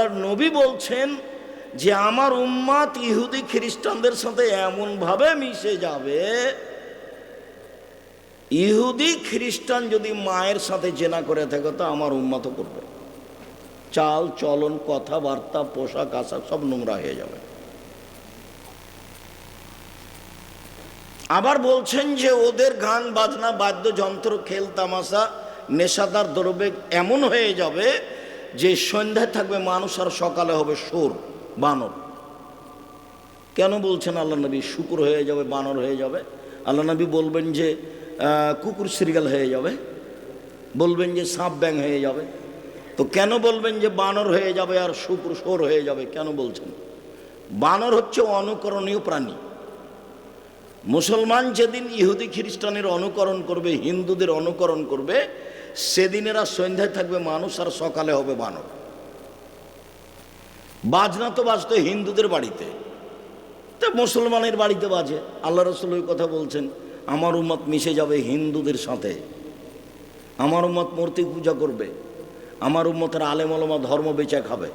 আল্লাহর নবী বলছেন যে আমার উম্মাত ইহুদি খ্রিস্টানদের সাথে এমনভাবে মিশে যাবে, ইহুদি খ্রিস্টান যদি মায়ের সাথে জেনা করে থাকে তো আমার উম্মাত করবে। চাল, চলন, কথাবার্তা, পোশাক, আশাক সব নোংরা হয়ে যাবে। আবার বলছেন যে ওদের গান, বাজনা, বাদ্যযন্ত্র, খেল, তামাশা, নেশাদার দ্রব্যে এমন হয়ে যাবে যে সন্ধ্যায় থাকবে মানুষ আর সকালে হবে সুর, বানর। কেন বলছেন আল্লাহ নবী? শুকুর হয়ে যাবে, বানর হয়ে যাবে। আল্লাহ নবী বলবেন যে কুকুর সিরিয়াল হয়ে যাবে। বলবেন যে, সাপ ব্যাং হয়ে যাবে। তো কেন বলবেন যে, বানর হয়ে যাবে আর শুকুর সোর হয়ে যাবে? কেন বলছেন? বানর হচ্ছে অনুকরণীয় প্রাণী। মুসলমান যেদিন ইহুদি খ্রিস্টানের অনুকরণ করবে, হিন্দুদের অনুকরণ করবে সেদিন এরা সন্ধ্যায় থাকবে মানুষ আর সকালে হবে বানর। বাজনা তো বাজতো হিন্দুদের বাড়িতে। তো মুসলমানের বাড়িতে বাজে। আল্লাহ রসুল ওই কথা বলছেন, আমার উম্মত মিশে যাবে হিন্দুদের সাথে। আমার উম্মত মূর্তি পূজা করবে। আমার উম্মতের আলেম আলমা ধর্ম বেচা খাবে।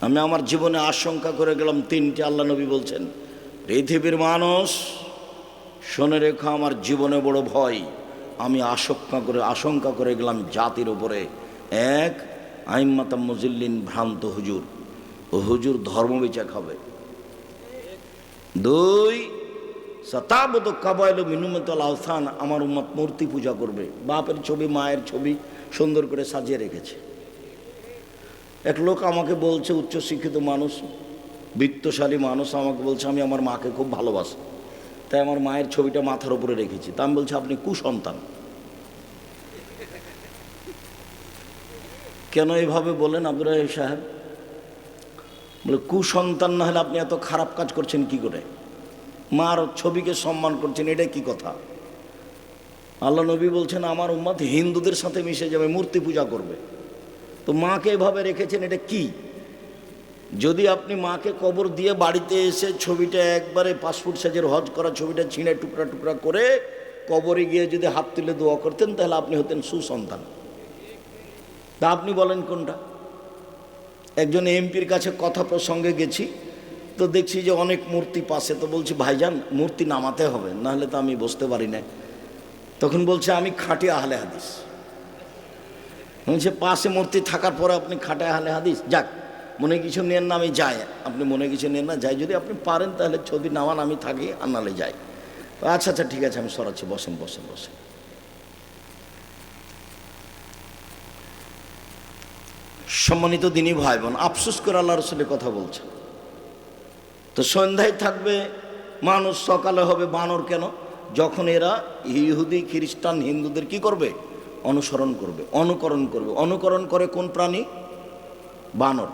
আমি আমার জীবনে আশঙ্কা করে গেলাম তিনটি, আল্লাহ নবী বলছেন, পৃথিবীর মানুষ, শোনে রেখো আমার জীবনে বড় ভয়। আমি আশঙ্কা করে আশঙ্কা করে গেলাম জাতির ওপরে এক আইম্মাতাম মজিল্লিন ভ্রান্ত হুজুর। ও হুজুর ধর্ম বিচার খাবে। দুই সতাবত কাবাইল মিনুমতল আহসান আমার উম্মত মূর্তি পূজা করবে। বাপের ছবি, মায়ের ছবি সুন্দর করে সাজিয়ে রেখেছে। এক লোক আমাকে বলছে, উচ্চশিক্ষিত মানুষ, বৃত্তশালী মানুষ, আমাকে বলছে, আমি আমার মাকে খুব ভালোবাসি। তাই আমার মায়ের ছবিটা মাথার উপরে রেখেছি। তা আমি বলছি, আপনি কুসন্তান। কেন এইভাবে বলেন আব্দুর রাহিম সাহেব? বলে, কুসন্তান না হলে আপনি এত খারাপ কাজ করছেন কি করে? মার ছবিকে সম্মান করছেন, এটা কি কথা? আল্লাহ নবী বলছেন, আমার উম্মাদ হিন্দুদের সাথে মিশে যাবে, মূর্তি পূজা করবে। তো মাকে এভাবে রেখেছেন, এটা কি? যদি আপনি মাকে কবর দিয়ে বাড়িতে এসে ছবিটা একবারে পাসপোর্ট সাইজের হজ করা ছবিটা ছিঁড়ে টুকরা টুকরা করে কবরে গিয়ে যদি হাত তুলে দোয়া করতেন, তাহলে আপনি হতেন সুসন্তান। তা আপনি বলেন কোনটা? একজন এমপির কাছে কথা প্রসঙ্গে গেছি, তো দেখছি যে অনেক মূর্তি পাশে, তো বলছি, ভাইজান, মূর্তি নামাতে হবে, নাহলে তো আমি বসতে পারি না। তখন বলছে, আমি খাঁটি আহলে হাদিস। বলছে, পাশে মূর্তি থাকার পরে আপনি খাটে আহলে হাদিস? যাক মনে কিছু নেন না, আমি যাই। আপনি মনে কিছু নেন না, যাই। যদি আপনি পারেন, তাহলে ছবি নামান, আমি থাকি আর নাহলে যাই। আচ্ছা আচ্ছা ঠিক আছে, আমি সরাচ্ছি, বসেন বসেন বসেন। সম্মানিত দিনী ভাই বোন আফসোস করে আল্লাহ রসুলের কথা বলছেন। তো সন্ধ্যায় থাকবে, মানুষ সকালে হবে বানর কেন? যখন এরা ইহুদি, খ্রিস্টান, হিন্দুদের কি করবে? অনুসরণ করবে, অনুকরণ করবে। অনুকরণ করে কোন প্রাণী? বানর।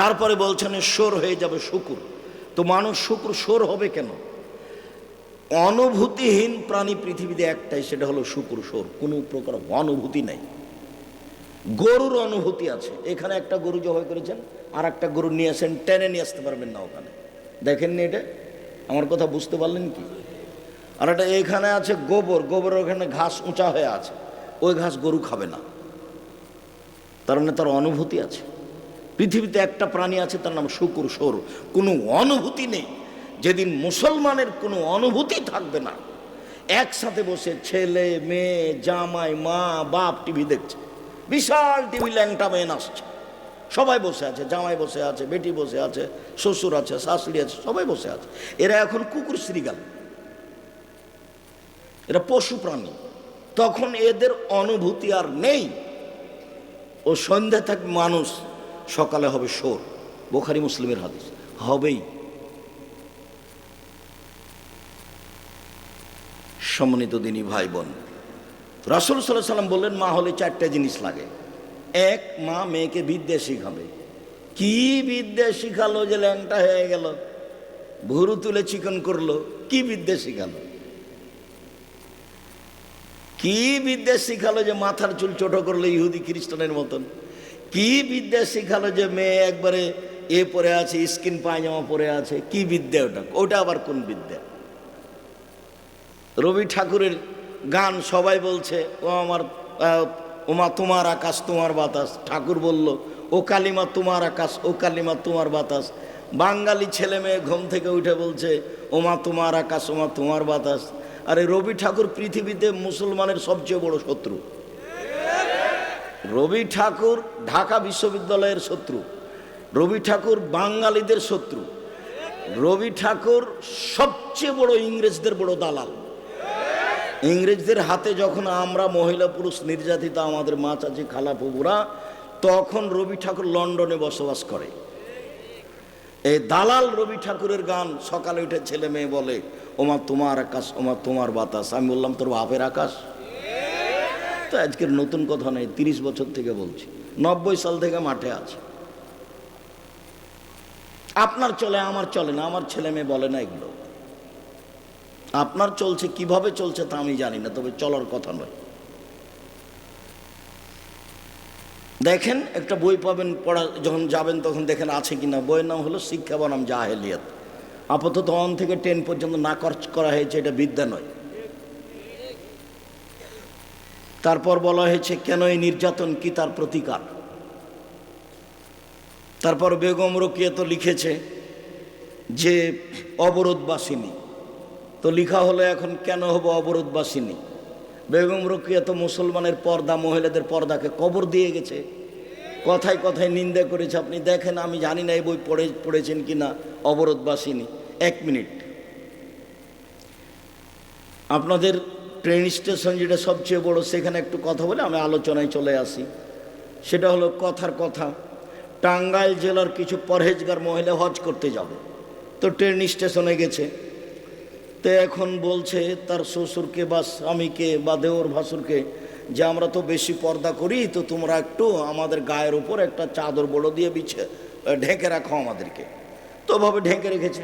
তারপরে বলছেন সোর হয়ে যাবে শুকুর। তো মানুষ শুকুর সোর হবে কেন? অনুভূতিহীন প্রাণী পৃথিবীতে একটাই, সেটা হলো শুকুর সোর কোনো প্রকার অনুভূতি নাই। গরুর অনুভূতি আছে। এখানে একটা গরু জবাই করেছেন আর একটা গরু নিয়ে আসেন, টেনে নিয়ে আসতে পারবেন না ওখানে। দেখেননি এটা? আমার কথা বুঝতে পারলেন কি? আর এটা এখানে আছে গোবর। গোবর ওখানে ঘাস উঁচা হয়ে আছে। ওই ঘাস গরু খাবে না। তার মানে তার অনুভূতি আছে। পৃথিবীতে একটা প্রাণী আছে, তার নাম শুকুর সোর। কোনো অনুভূতি নেই। যেদিন মুসলমানের কোনো অনুভূতি থাকবে না, একসাথে বসে ছেলে, মেয়ে, জামাই, মা, বাপ টিভি দেখছে। বিশাল টিভি ল্যাংটা মেয়ে আসছে। সবাই বসে আছে, জামাই বসে আছে, বেটি বসে আছে, শ্বশুর আছে, শাশুড়ি আছে, সবাই বসে আছে। এরা এখন কুকুর শ্রীগাল এরা পশু প্রাণী। তখন এদের অনুভূতি আর নেই। ও সন্ধ্যা থাক মানুষ সকালে হবে সোর বোখারি মুসলিমের হাদিস। হবেই। সম্মানিত দিনী ভাই বোন, রাসুল সাল্লাহ সাল্লাম বললেন, মা হলে চারটে জিনিস লাগে। এক, মা মেয়েকে বিদ্যা শিখাবে। কি বিদ্যা শিখালো যে ল্যাংটা হয়ে গেল? ভুরু তুলে চিকন করল, কি বিদ্যা শিখালো? কি বিদ্যা শিখালো যে মাথার চুল ছোট করল ইহুদি খ্রিস্টানের মতন? কি বিদ্যা শিখালো যে মেয়ে একবারে এ পরে আছে, স্কিন পায়জামা পরে আছে? কি বিদ্যা ওটা? ওটা আবার কোন বিদ্যা? রবি ঠাকুরের গান সবাই বলছে, ও আমার ওমা তোমার আকাশ, তোমার বাতাস। ঠাকুর বলল, ও কালিমা তোমার আকাশ, ও কালিমা তোমার বাতাস। বাঙালি ছেলে মেয়ে ঘুম থেকে উঠে বলছে ওমা তোমার আকাশ ওমা তোমার বাতাস। আরে রবি ঠাকুর পৃথিবীতে মুসলমানের সবচেয়ে বড় শত্রু। রবি ঠাকুর ঢাকা বিশ্ববিদ্যালয়ের শত্রু, রবি ঠাকুর বাঙালিদের শত্রু, রবি ঠাকুর সবচেয়ে বড় ইংরেজদের বড় দালাল। ইংরেজদের হাতে যখন আমরা মহিলা পুরুষ নির্যাতিত আমাদের মা চাচি খালা পুকুরা তখন রবি ঠাকুর লন্ডনে বসবাস করে। এই দালাল রবি ঠাকুরের গান, সকালে উঠে ছেলে মেয়ে বলে, ওমা তোমার আকাশ, ওমা তোমার বাতাস। আমি বললাম, তোর বাপের আকাশ? তো আজকের নতুন কথা নেই তিরিশ বছর থেকে বলছি। নব্বই সাল থেকে মাঠে আছে। আপনার চলে, আমার চলে না, আমার ছেলে মেয়ে বলে না এগুলো। আপনার চলছে, কীভাবে চলছে তা আমি জানি না, তবে চলার কথা নয়। দেখেন, একটা বই পাবেন, পড়া, যখন যাবেন তখন দেখেন আছে কিনা। বইয়ের নাম হলো শিক্ষা বনাম জাহেলিয়াত। আপাতত ওয়ান থেকে টেন পর্যন্ত না খরচ করা হয়েছে, এটা বিদ্যা নয়। তারপর বলা হয়েছে, কেন এই নির্যাতন কি তার প্রতিকার? তারপর বেগম রোকিয়া তো লিখেছে যে, অবরোধবাসিনী। তো লিখা হলো, এখন কেন হব অবরোধবাসিনী? বেগম রোকিয়া তো মুসলমানের পর্দা, মহিলাদের পর্দাকে কবর দিয়ে গেছে। কথায় কথায় নিন্দা করেছে, আপনি দেখেন, আমি জানি না এই বই পড়ে, পড়েছেন কি না অবরোধবাসিনী। এক মিনিট। আপনাদের ট্রেন স্টেশন যেটা সবচেয়ে বড়, সেখানে একটু কথা বলে আমি আলোচনায় চলে আসি। সেটা হলো কথার কথা। টাঙ্গাইল জেলার কিছু পরহেজগার মহিলা হজ করতে যাবে। তো ট্রেন স্টেশনে গেছে। তো এখন বলছে তার শ্বশুরকে বা স্বামীকে বা দেওর ভাসুরকে যে আমরা তো বেশি পর্দা করি, তো তোমরা একটু আমাদের গায়ের উপর একটা চাদর বড় দিয়ে বিছে, ঢেকে রাখো আমাদেরকে। তো ওভাবে ঢেকে রেখেছে।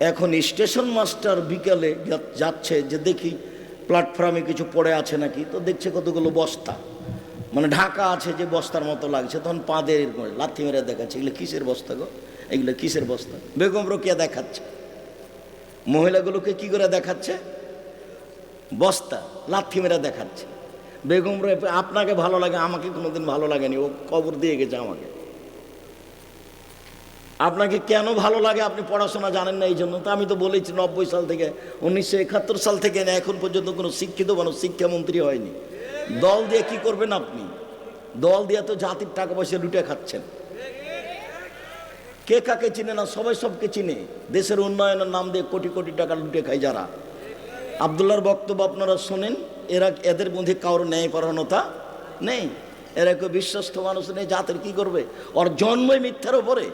এখন স্টেশন মাস্টার বিকালে যাচ্ছে যে দেখি প্ল্যাটফর্মে কিছু পড়ে আছে নাকি? তো দেখছে কতগুলো বস্তা। মানে ঢাকা আছে যে বস্তার মতো লাগছে, তখন পাঁদের লাথি মেরে দেখাচ্ছে, এগুলো কিসের বস্তা গো? এগুলো কিসের বস্তা? বেগম রোকিয়া দেখাচ্ছে। মহিলাগুলোকে কি করে দেখাচ্ছে? বস্তা, লাথি মেরে দেখাচ্ছে। বেগম আপনাকে ভালো লাগে, আমাকে কোনোদিন ভালো লাগেনি, ও কবর দিয়ে গেছে আমাকে। আপনাকে কেন ভালো লাগে? আপনি পড়াশোনা জানেন না এই জন্য তো আমি তো বলেছি নব্বই সাল থেকে, উনিশশো একাত্তর সাল থেকে না এখন পর্যন্ত কোনো শিক্ষিত মানুষ, শিক্ষামন্ত্রী হয়নি। দল দিয়ে কি করবেন আপনি? দল দিয়ে তো জাতির টাকা পয়সা লুটে খাচ্ছেন। কে কাকে চিনে না, সবাই সবকে চিনে। দেশের উন্নয়নের নাম দিয়ে কোটি কোটি টাকা লুটে খায় যারা। আবদুল্লার বক্তব্য আপনারা শোনেন, এরা এদের মধ্যে কারোর ন্যায় পরায়ণতা নেই। এরা কেউ বিশ্বস্ত মানুষ নেই, জাতের কি করবে? ওর জন্মই মিথ্যার ওপরে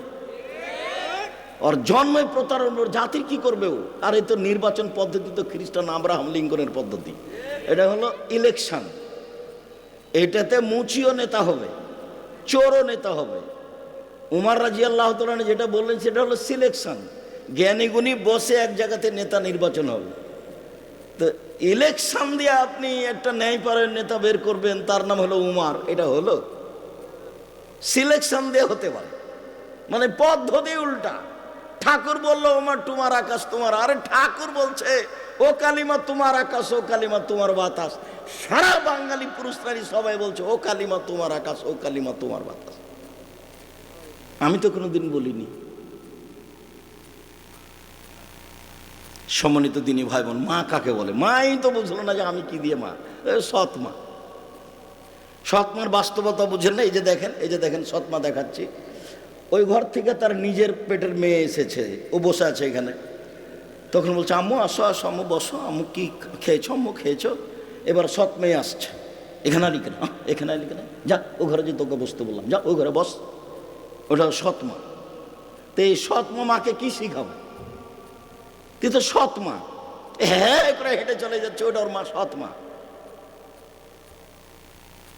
ওর জন্মই প্রতারণ ওর জাতির কি করবে ও আর এই তো নির্বাচন পদ্ধতি তো খ্রিস্টান আব্রাহাম লিঙ্কনের পদ্ধতি এটা হলো ইলেকশন এটাতে মুচিও নেতা হবে চোরও নেতা হবে উমার রাজি আল্লাহ তালন যেটা বললেন সেটা হলো সিলেকশন জ্ঞানীগুণী বসে এক জায়গাতে নেতা নির্বাচন হবে তো ইলেকশন দিয়ে আপনি একটা ন্যায়পরায়ণ নেতা বের করবেন তার নাম হলো উমার এটা হলো সিলেকশন দিয়ে হতে পারে মানে পদ্ধতি উল্টা ঠাকুর বলল, ওমার, তোমার আকাশ তোমার। আরে ঠাকুর বলছে, ও কালিমা তোমার আকাশ, ও কালিমা তোমার বাতাস। সারা বাঙালি পুরুষ নারী সবাই বলছে, ও কালিমা তোমার আকাশ, ও কালিমা তোমার বাতাস। আমি তো কোনোদিন বলিনি। সম্মানিত দিনী ভাই বোন মা কাকে বলে? মাই তো বুঝলো না যে আমি কি দিয়ে মা? সৎ মা। সৎ মার বাস্তবতা বুঝেন না? এই যে দেখেন, এই যে দেখেন, সৎ মা দেখাচ্ছি। ওই ঘর থেকে তার নিজের পেটের মেয়ে এসেছে ও বসে আছে এখানে। তখন বলছে আম্মু আসো আসো আম্মু বসো আম্মু কি খেয়েছো আম্মু খেয়েছো? এবার সৎ মেয়ে আসছে। এখানে আলি কেন? আহ, এখানে আলি কেন? যা ও ঘরে যে তোকে বসতে বললাম যা ও ঘরে বস। ওটা সৎ মা। তো এই সৎ মাকে কি শিখাবো? তুই তো সৎ মা। হ্যাঁ করে হেঁটে চলে যাচ্ছে ওটা ওর মা সৎ মা।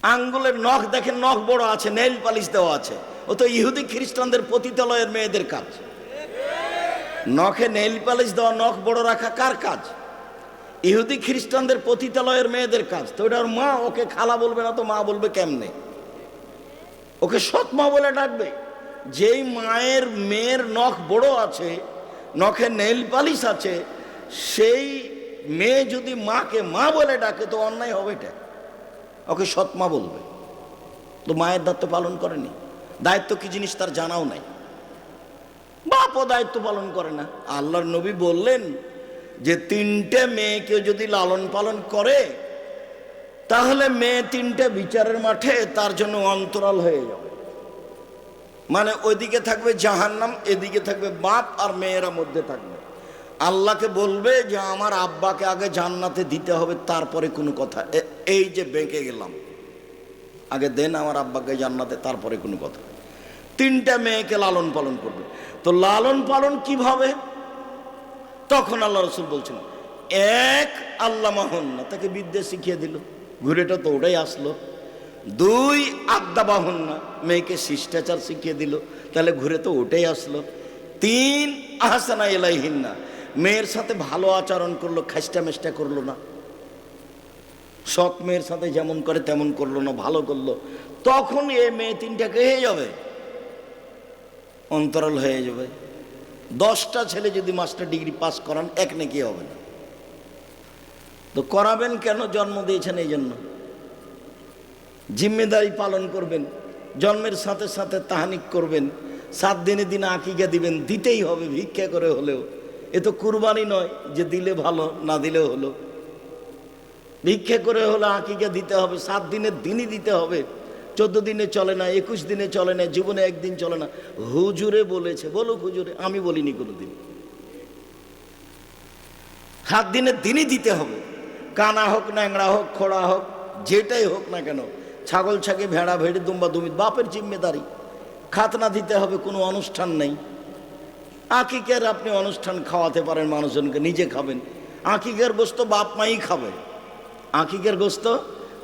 আঙ্গুলের নখ দেখেন নখ বড় আছে নেইল পালিশ দেওয়া আছে। ও তো ইহুদি খ্রিস্টানদের পতিতালয়ের মেয়েদের কাজ। নখে নেইল পালিশ দেওয়া নখ বড় রাখা কার কাজ? ইহুদি খ্রিস্টানদের পতিতালয়ের মেয়েদের কাজ। তো ওটা ওর মা, ওকে খালা বলবে না তো মা বলবে কেমনে? ওকে সৎ মা বলে ডাকবে। যেই মায়ের মেয়ের নখ বড় আছে, নখে নেইল পালিশ আছে, সেই মেয়ে যদি মাকে মা বলে ডাকে তো অন্যায় হবে এটা ওকে সৎ মা বলবে। তো মায়ের দায়িত্ব পালন করেনি। দায়িত্ব কি জিনিস তার জানাও নাই। বাপও দায়িত্ব পালন করে না। আল্লাহর নবী বললেন যে, তিনটে মেয়েকে যদি লালন পালন করে, তাহলে মেয়ে তিনটে বিচারের মাঠে তার জন্য অন্তরাল হয়ে যাবে। মানে ওইদিকে থাকবে জাহান্নাম, এদিকে থাকবে বাপ আর মেয়েরা মধ্যে থাকবে। আল্লাহকে বলবে যে, আমার আব্বাকে আগে জান্নাতে দিতে হবে, তারপরে কোনো কথা। এই যে বেঁকে গেলাম। আগে দেন আমার আব্বাকে জান্নাতে, তারপরে কোনো কথা। তিনটা মেয়েকে লালন পালন করবে। তো লালন পালন কীভাবে? তখন আল্লাহ রসুল বলছেন, এক, আল্লাহ মাহন্না তাকে বিদ্যা শিখিয়ে দিল। ঘুরেটা তো ওটাই আসলো। দুই আড্ডা বাহন্না মেয়েকে শিষ্টাচার শিখিয়ে দিল। তাহলে ঘুরে তো ওটাই আসলো। তিন, আহসানা এলাইহিন্না মেয়ের সাথে ভালো আচরণ করল খাস্টা মেষ্টা করল না। সৎ মেয়ের সাথে যেমন করে, তেমন করল না, ভালো করল। তখন এ মেয়ে তিনটাকে হয়ে যাবে? অন্তরাল হয়ে যাবে। দশটা ছেলে যদি মাস্টার ডিগ্রি পাস করান, এক নাকি হবে না। তো করাবেন কেন? জন্ম দিয়েছেন এই জন্য। জিম্মেদারি পালন করবেন, জন্মের সাথে সাথে তাহানিক করবেন, সাত দিনে দিনে আকিকা দিবেন, দিতেই হবে, ভিক্ষা করে হলেও। এ তো কুরবানি নয় যে দিলে ভালো, না দিলেও হলো। ভিক্ষা করে হলে আকিকা দিতে হবে, সাত দিনের দিনই দিতে হবে, চোদ্দ দিনে চলে না, একুশ দিনে চলে না, জীবনে একদিন চলে না। হুজুরে বলেছে, বলুক হুজুরে, আমি বলিনি কোনো দিন সাত দিনের দিনই দিতে হবে। কানা হোক ন্যাংরা হোক, খোড়া হোক, যেটাই হোক না কেন, ছাগল ছাগে, ভেড়া ভেড়ি, দুম্বা দুমিত বাপের জিম্মেদারি। খাতনা দিতে হবে, কোনো অনুষ্ঠান নেই। আকিকের আপনি অনুষ্ঠান খাওয়াতে পারেন, মানুষজনকে নিজে খাবেন। আকিকের বস্তু বাপ মাই খাবে। আকিকের গোস্ত,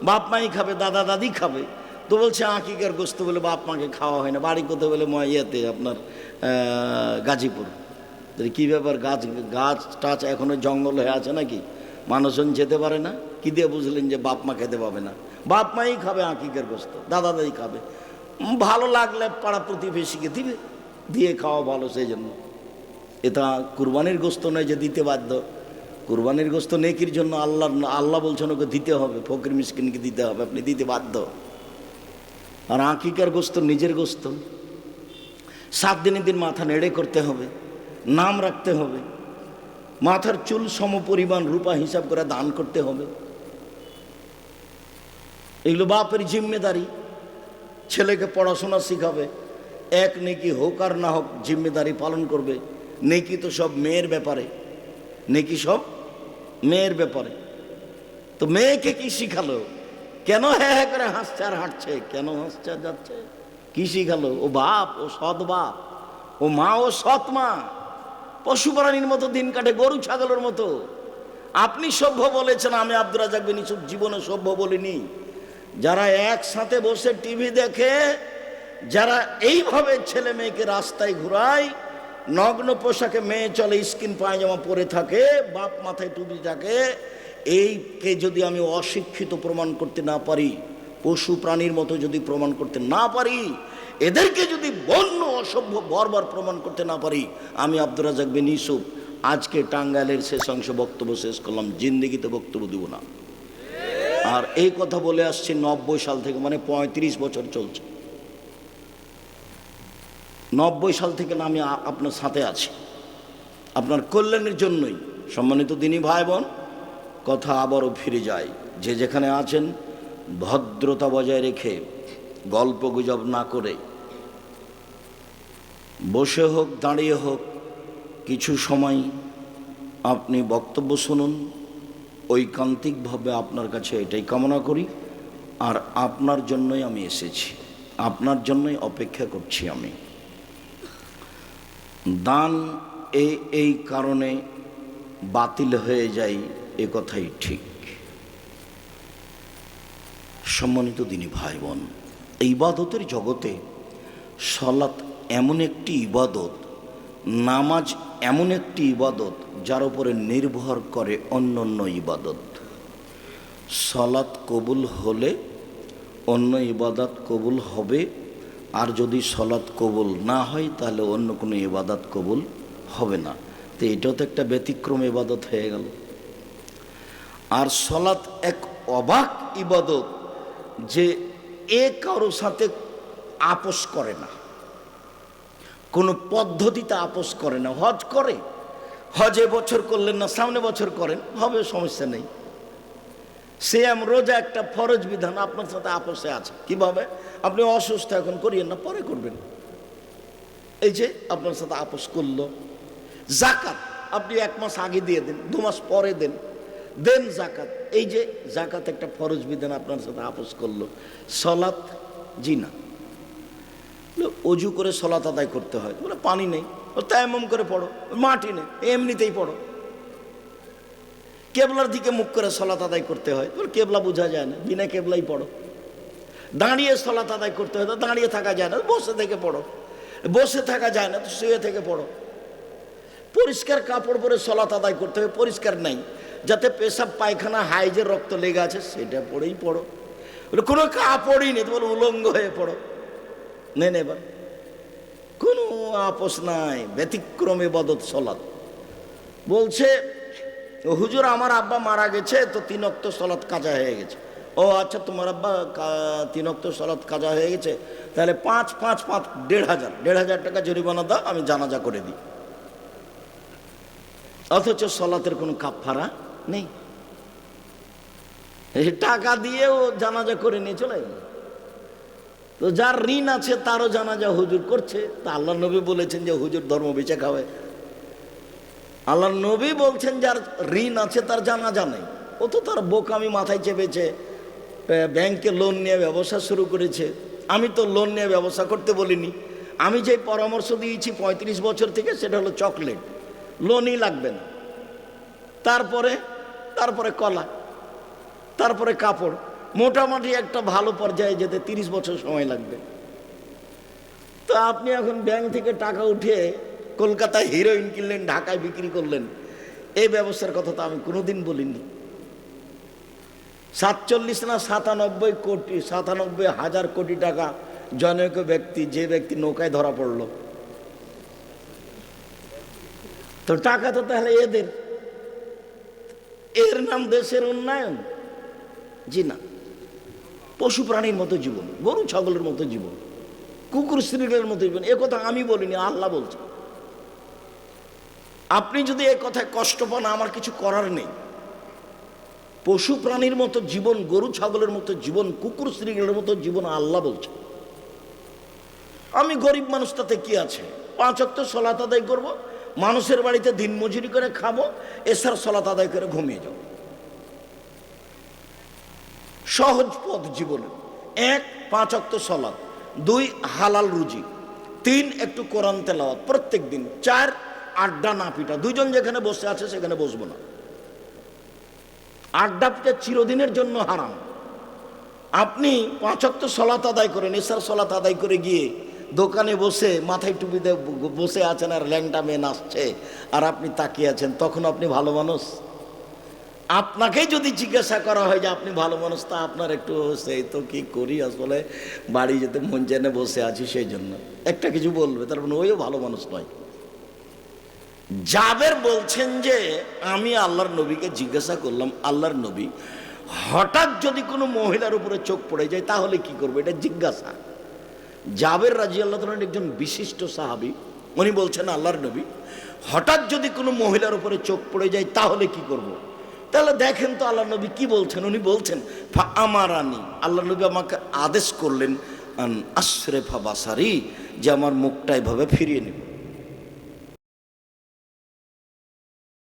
বাপ মাই খাবে, দাদা দাদি খাবে। তো বলছে, আকিকের গোস্ত বলে বাপ মাকে খাওয়া হয় না। বাড়ি কোথায় বলে, মা ইয়েতে আপনার গাজীপুর। কী ব্যাপার, গাছ গাছ টাছ এখনও জঙ্গল হয়ে আছে নাকি? মানুষজন যেতে পারে না? কি দিয়ে বুঝলেন যে বাপ মা খেতে পাবে না? বাপ মাই খাবে আঁকিকের গোস্ত, দাদা দাদি খাবে। ভালো লাগলে পাড়া প্রতিবেশীকে দিবে, দিয়ে খাওয়া ভালো সেই জন্য। এটা কুরবানির গোস্ত নয় যে দিতে বাধ্য। কুরবানির গোস্ত নেকির জন্য আল্লাহ আল্লাহ বলছেন ওকে দিতে হবে, ফকির মিসকিনকে দিতে হবে, আপনি দিতে বাধ্য। আর আঁকিকার গোস্ত নিজের গোস্ত সাত দিনের দিন মাথা নেড়ে করতে হবে, নাম রাখতে হবে, মাথার চুল সম পরিমাণ রূপা হিসাব করে দান করতে হবে। এগুলো বাপের জিম্মেদারি, ছেলেকে পড়াশোনা শিখাবে, এক নেকি হোক আর না হোক জিম্মেদারি পালন করবে। নেকি তো সব মেয়ের ব্যাপারে, নেকি সব মেয়ের ব্যাপারে। তো মেয়েকে কি শিখালো? কেন হ্যাঁ হ্যাঁ করে হাসছে আর হাঁটছে? কেন হাসছে আর যাচ্ছে? কি শিখালো? ও বাপ, ও সৎ বাপ, ও মা, ও সৎ মা। পশু প্রাণীর মতো দিন কাটে, গরু ছাগলের মতো। আপনি সভ্য বলেছেন, আমি আব্দুর রাজাক ইউসুফ জীবনে সভ্য বলিনি। যারা একসাথে বসে টিভি দেখে, যারা এইভাবে ছেলে মেয়েকে রাস্তায় ঘুরায় নগ্ন পোশাকে মেয়ে চলে, স্কিন পায়জামা পরে থাকে, বাপ মাথায় টুপি থাকে, এইকে যদি আমি অশিক্ষিত প্রমাণ করতে না পারি, পশু প্রাণীর মতো যদি প্রমাণ করতে না পারি, এদেরকে যদি বন্য অসভ্য বরবার প্রমাণ করতে না পারি, আমি আব্দুর রাজাক বিন ইউসুফ, আজকে টাঙ্গাইলের শেষ অংশ বক্তব্য শেষ করলাম, জিন্দিগিতে বক্তব্য দিব না। আর এই কথা বলে আসছি নব্বই সাল থেকে মানে পঁয়ত্রিশ বছর চলছে। নব্বই সাল থেকে না আমি আপনার সাথে আছি। আপনার কল্যাণের জন্যই সম্মানিত দিনী ভাই বোন কথা আবারও ফিরে যায়। যে যেখানে আছেন, ভদ্রতা বজায় রেখে গল্প গুজব না করে। বসে হোক, দাঁড়িয়ে হোক, কিছু সময় আপনি বক্তব্য শুনুন। ঐকান্তিকভাবে আপনার কাছে এটাই কামনা করি। আর আপনার জন্যই আমি এসেছি। আপনার জন্যই অপেক্ষা করছি আমি। দান এই এই কারণে বাতিল হয়ে যায় এ কথাই ঠিক। সম্মানিত দিনী ভাই বোন ইবাদতের জগতে সলাৎ এমন একটি ইবাদত, নামাজ এমন একটি ইবাদত যার উপরে নির্ভর করে অন্য অন্য ইবাদত। সলাৎ কবুল হলে অন্য ইবাদত কবুল হবে আর যদি সলাৎ কবুল না হয়, তাহলে অন্য কোনো ইবাদত কবুল হবে না। তো এটাও তো একটা ব্যতিক্রম ইবাদত হয়ে গেল। আর সলাৎ এক অবাক ইবাদত যে এ কারোর সাথে আপোষ করে না। কোনো পদ্ধতিতে আপোষ করে না। হজ করে। হজে বছর করলেন না, সামনে বছর করেন, হবে সমস্যা নেই। সিয়াম, রোজা একটা ফরজ বিধান, আপনার সাথে আপোষে আছে। কীভাবে? আপনি অসুস্থ, এখন করিয়েন না, পরে করবেন। এই যে আপনার সাথে আপোষ করল। জাকাত, আপনি এক মাস আগে দিয়ে দেন, দু মাস পরে দেন। দেন জাকাত। এই যে জাকাত একটা ফরজ বিধান, আপনার সাথে আপোষ করল। সলাত জি না অজু করে সলাত আদায় করতে হয়। বলে, পানি নেই। তায়াম্মম করে পড়ো। মাটি নেই। এমনিতেই পড়ো। কেবলার দিকে মুখ করে সলাত আদায় করতে হয়। বলে কেবলা বোঝা যায় না। বিনা কেবলাই পড়ো। দাঁড়িয়ে সলাত আদায় করতে হয় তো দাঁড়িয়ে থাকা যায় না। বসে থেকে পড়ো। বসে থাকা যায় না তো শুয়ে থেকে পড়ো। পরিষ্কার কাপড় পরে সলাত আদায় করতে হবে পরিষ্কার নাই। যাতে পেশাব, পায়খানা হাইজের রক্ত লেগে আছে, সেটা পরেই পড়ো। কোনো কাপড়ই নেই তোমার উলঙ্গ হয়ে পড়ো। নেন এবার। কোনো আপোষ নাই। ব্যতিক্রমে বদত সলাত। বলছে হুজুর, আমার আব্বা মারা গেছে, তো তিন অক্ত সলাৎ কাজা হয়ে গেছে। ও আচ্ছা তোমার আব্বা তিন অক্ত সলাৎ কাজা হয়ে গেছে, তাহলে পাঁচ পাঁচ পাঁচ, দেড় হাজার দেড় হাজার টাকা জরিমানা দাও, আমি জানাজা করে দিই। অথচ সলাতের কোনো কাপফারা নেই। টাকা দিয়েও জানাজা করে নিয়ে চলে তো যার ঋণ আছে, তারও জানাজা হুজুর করছে। তা আল্লাহ নবী বলেছেন যে, হুজুর ধর্ম বেচে খাওয়ায় আল্লাহ নবী বলছেন, যার ঋণ আছে, তার জানা নেই। ও তো তার বোকামি মাথায় চেপেছে ব্যাংকে লোন নিয়ে ব্যবসা শুরু করেছে। আমি তো লোন নিয়ে ব্যবসা করতে বলিনি। আমি যে পরামর্শ দিয়েছি পঁয়ত্রিশ বছর থেকে, সেটা হলো চকলেট। লোনই লাগবে না। তারপরে তারপরে কলা, তারপরে কাপড়। মোটামুটি একটা ভালো পর্যায়ে যেতে তিরিশ বছর সময় লাগবে। তো আপনি এখন ব্যাংক থেকে টাকা উঠিয়ে কলকাতায় হিরোইন কিনলেন, ঢাকায় বিক্রি করলেন। এই ব্যবস্থার কথা তো আমি কোনোদিন বলিনি। সাতচল্লিশ না সাতানব্বই কোটি, সাতানব্বই হাজার কোটি টাকা জনৈক ব্যক্তি, যে ব্যক্তি নৌকায় ধরা পড়ল। তো টাকা তো তাহলে এদের। এর নাম দেশের উন্নয়ন? জি না। পশু প্রাণীর মতো জীবন, গরু, ছাগলের মতো জীবন, কুকুর স্ত্রীদের মতো জীবন, এ কথা আমি বলিনি, আল্লাহ বলছে। আপনি যদি এ কথায় কষ্ট পান, আমার কিছু করার নেই। পশু প্রাণীর মতো জীবন, গরু ছাগলের মতো জীবন, কুকুর স্ত্রীগুলোর মতো জীবন আল্লাহ বলছে আমি গরিব মানুষ, তাতে কি আছে? পাঁচ অক্ট সলাত আদায় করব, মানুষের বাড়িতে দিন মজুরি করে খাব, এসার সলাত আদায় করে ঘুমিয়ে যাব। সহজ পথ জীবনে এক, পাঁচ অক্ত সলাৎ দুই, হালাল রুজি। তিন, একটু কোরআন তেলাওয়াত প্রত্যেক দিন চার আড্ডা না পিটা। দুইজন যেখানে বসে আছে, সেখানে বসবো না। আড্ডা পিটা চিরদিনের জন্য হারাম। আপনি পাঁচক্ত সলাত আদায় করেন, এসার সলাত আদায় করে গিয়ে দোকানে বসে মাথায় টুপি বসে আছেন আর ল্যাংটা মেয়ে নাচছে আর আপনি তাকিয়ে আছেন, তখন আপনি ভালো মানুষ। আপনাকেই যদি জিজ্ঞাসা করা হয় যে আপনি ভালো মানুষ, তা আপনার একটু সেই তো কি করি আসলে? বাড়ি যেতে মন জেনে বসে আছি সেই জন্য। একটা কিছু বলবে, তার মানে ওইও ভালো মানুষ নয়। জাবের বলছেন যে আমি আল্লাহর নবীকে জিজ্ঞাসা করলাম, আল্লাহর নবী, হঠাৎ যদি কোনো মহিলার উপরে চোখ পড়ে যায়, তাহলে কি করব? এটা জিজ্ঞাসা। জাবের রাজি আল্লাহ তাআলার একজন বিশিষ্ট সাহাবী, উনি বলছেন, আল্লাহর নবী, হঠাৎ যদি কোনো মহিলার উপরে চোখ পড়ে যায়, তাহলে কি করব। তাহলে দেখেন তো আল্লাহ নবী কি বলছেন? উনি বলছেন, ফা আমারানি। আল্লাহ নবী আমাকে আদেশ করলেন, আন আশরেফা বাসারি, যে আমার মুখটা এভাবে ফিরিয়ে নেব।